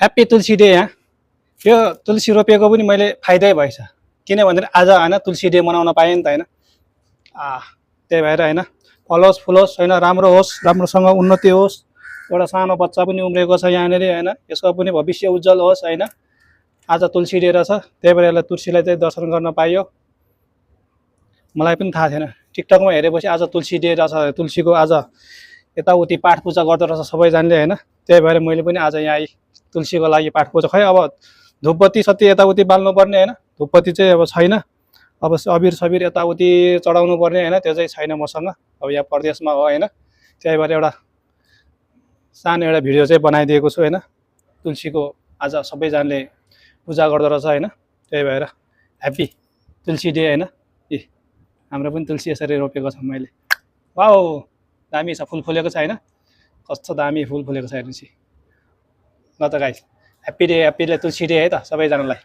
Happy तुलसी day यहाँ यो तुलसी रोपेको पनि मैले फाइदै भएछ। किन भन्दाखेरि आज होइन तुलसी डे मनाउन पाएँ नि त होइन। त्यही भएर होइन। फलोस् फुलोस् होइन राम्रो होस् राम्रोसँग उन्नति होस्। एउटा सानो बच्चा पनि उम्रेको छ यहाँनिर होइन। यसको पनि भविष्य उज्जवल होस् होइन। आज तुलसी डे रहेछ त्यही भएर यसलाई तुलसीलाई चाहिँ दर्शन गर्न पाइयो। मलाई पनि थाहा थिएन। टिकटकमा हेरेपछि आज तुलसी डे रहेछ तुलसीको आज यताउति पाठ पूजा गर्दो रहेछ सबैजनाले होइन। त्यही भएर मैले पनि आज यहाँ तुलसीको लागि पाठ पूजा खै अब धुपबत्ती सत्ती यताउति बाल्नुपर्ने होइन। धुपबत्ती चाहिँ अब छैन। अब अबिर सबिर यताउति चढाउनु पर्ने होइन त्यो चाहिँ छैन मसँग। अब यहाँ परदेशमा हो होइन। त्यही भएर एउटा सानो एउटा भिडियो चाहिँ बनाइदिएको छु होइन। तुलसीको आज सबैजनाले पूजा गर्दो रहेछ होइन। त्यही भएर ह्याप्पी तुलसी डे होइन। ए हाम्रो पनि तुलसी यसरी रोपेको छ मैले। वाउ! दामी छ फुल फुलेको छ होइन कस्तो दामी फुल फुलेको छ हेर्नुहोस् ल त guys happy day happy day Tulsi day है त सबैजनालाई।